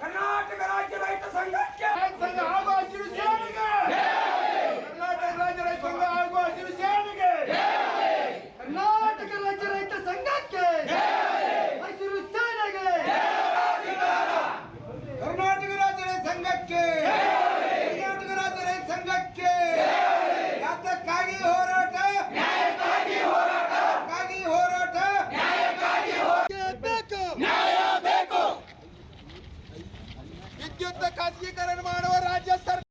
ಕರ್ನಾಟಕ ರಾಜ್ಯ ರೈತ ಸಂಘಕ್ಕೆ ಸಂಘ ಹಾಗೂ ಹಸಿರು ಸೇನೆಗೆ. ಕರ್ನಾಟಕ ರಾಜ್ಯ ರೈತ ಸಂಘ ಹಾಗೂ ಹಸಿರು ಸೇನೆಗೆ. ಕರ್ನಾಟಕ ರಾಜ್ಯ ರೈತ ಸಂಘಕ್ಕೆ. ಹಸಿರು ಸೇನೆಗೆ. ಕರ್ನಾಟಕ ರಾಜ್ಯ ರೈತ ಸಂಘಕ್ಕೆ खासगीकरण मानव राज्य सरकार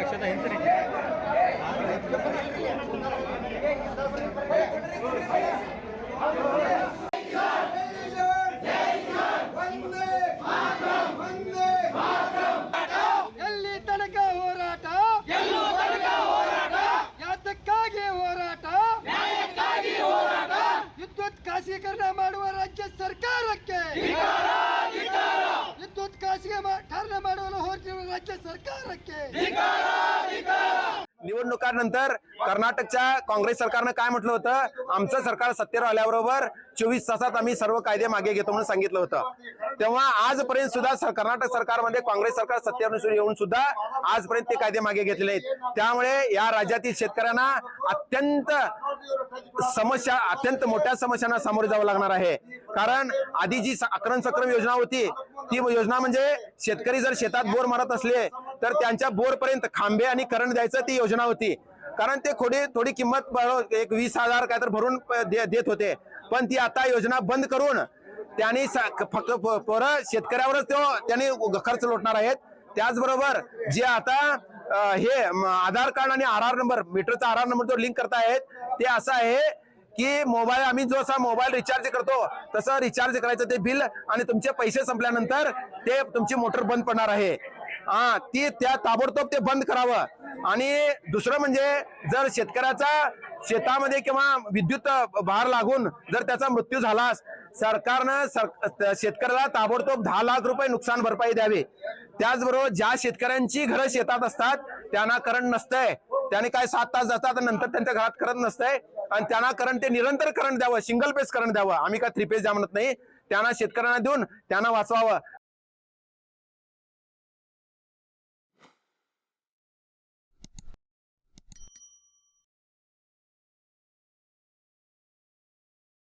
ಅಕ್ಷತ ಹೆಂತರಿ ಖಾಸಗೀಕರಣ ಮಾಡುವ ರಾಜ್ಯ ಸರ್ಕಾರಕ್ಕೆ ಧಿಕ್ಕಾರ, ಧಿಕ್ಕಾರ, ವಿದ್ಯುತ್ ಖಾಸಗೀಕರಣ ಮಾಡುವ ಹೊರಟಿರುವ ರಾಜ್ಯ ಸರ್ಕಾರಕ್ಕೆ ಧಿಕ್ಕಾರ, ಧಿಕ್ಕಾರ. निवडणुकानंतर कर्नाटकच्या काँग्रेस सरकारनं काय म्हटलं होतं आमचं सरकार सत्तेवर आल्याबरोबर चोवीस तासात आम्ही सर्व कायदे मागे घेतो म्हणून सांगितलं होतं तेव्हा आजपर्यंत सुद्धा सर- कर्नाटक सरकारमध्ये काँग्रेस सरकार सत्तेवर येऊन सुद्धा आजपर्यंत ते कायदे मागे घेतलेले आहेत त्यामुळे या राज्यातील शेतकऱ्यांना अत्यंत समस्या अत्यंत मोठ्या समस्यांना सामोरे जावं लागणार आहे. कारण आधी जी अकरण अक्रम सक्रम योजना होती ती योजना म्हणजे शेतकरी जर शेतात बोर मारत असले तर त्यांच्या बोरपर्यंत खांबे आणि करंट द्यायचं ती योजना होती. कारण ते थोडी थोडी किंमत एक वीस हजार काय तर भरून देत होते. पण ती आता योजना बंद करून त्यांनी फक्त पोरं शेतकऱ्यावरच तो त्यांनी खर्च लोटणार आहेत. त्याचबरोबर जे आता हे आधार कार्ड आणि आर आर नंबर मीटरचा आर आर नंबर जो लिंक करतायत ते असं आहे की मोबाईल आम्ही जो असा मोबाईल रिचार्ज करतो तसं रिचार्ज करायचं ते बिल आणि तुमचे पैसे संपल्यानंतर ते तुमची मोटर बंद पडणार आहे. हा ती त्या ताबडतोब ते बंद करावं. आणि दुसरं म्हणजे जर शेतकऱ्याचा शेतामध्ये किंवा विद्युत भार लागून जर त्याचा मृत्यू झाला सरकारनं सर शेतकऱ्याला ताबडतोब दहा लाख रुपये नुकसान भरपाई द्यावी. त्याचबरोबर ज्या शेतकऱ्यांची घरं शेतात असतात त्यांना करंट नसतंय. त्याने काय सात तास जातात नंतर त्यांच्या घरात करंट नसतंय. आणि त्यांना करंट ते निरंतर करंट द्यावं सिंगल पेज करंट द्यावं. आम्ही काय थ्री पेज द्या म्हणत नाही त्यांना शेतकऱ्यांना देऊन त्यांना वाचवावं.